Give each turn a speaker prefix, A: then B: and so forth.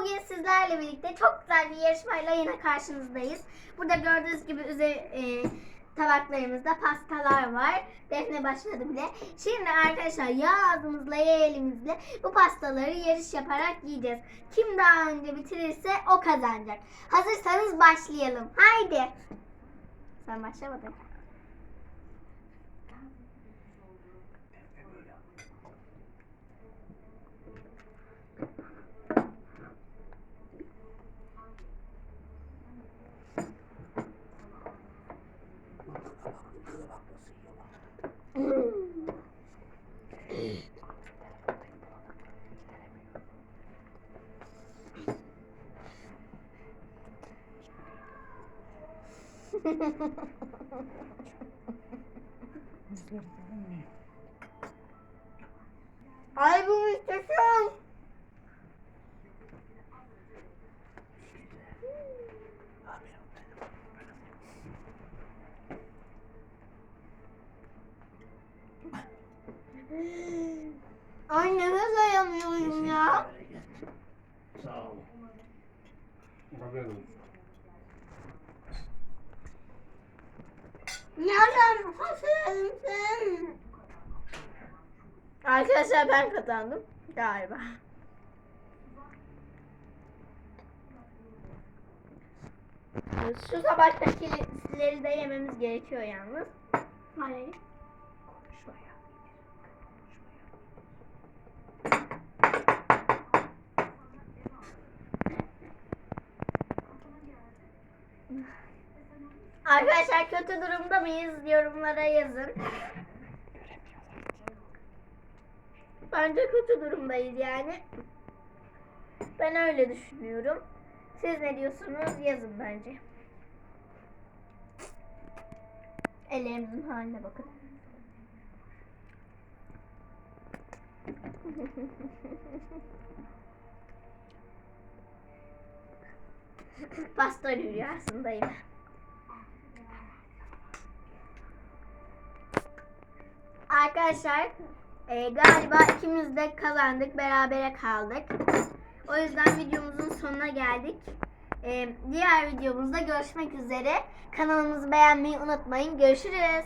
A: Bugün sizlerle birlikte çok güzel bir yarışmayla yine karşınızdayız. Burada gördüğünüz gibi üzeri, e, tabaklarımızda pastalar var. Defne başladı bile. Şimdi arkadaşlar ya ağzımızla elimizle bu pastaları yarış yaparak yiyeceğiz. Kim daha önce bitirirse o kazanacak. Hazırsanız başlayalım. Haydi. Sen başlamadın. Ay bu muhteşem. Ay nefes alamıyorum ya.
B: Sağ ol. Bakalım.
A: Nereden fasılsın? Arkadaşlar ben kazandım galiba. Şu sabahtakileri de yememiz gerekiyor yalnız. Hayır. Arkadaşlar kötü durumda mıyız? Yorumlara yazın. Bence kötü durumdayız yani. Ben öyle düşünüyorum. Siz ne diyorsunuz? Yazın bence. Ellerimizin haline bakın. Pasta rüyasındayım. Arkadaşlar e, galiba ikimiz de kazandık. Berabere kaldık. O yüzden videomuzun sonuna geldik. E, diğer videomuzda görüşmek üzere. Kanalımızı beğenmeyi unutmayın. Görüşürüz.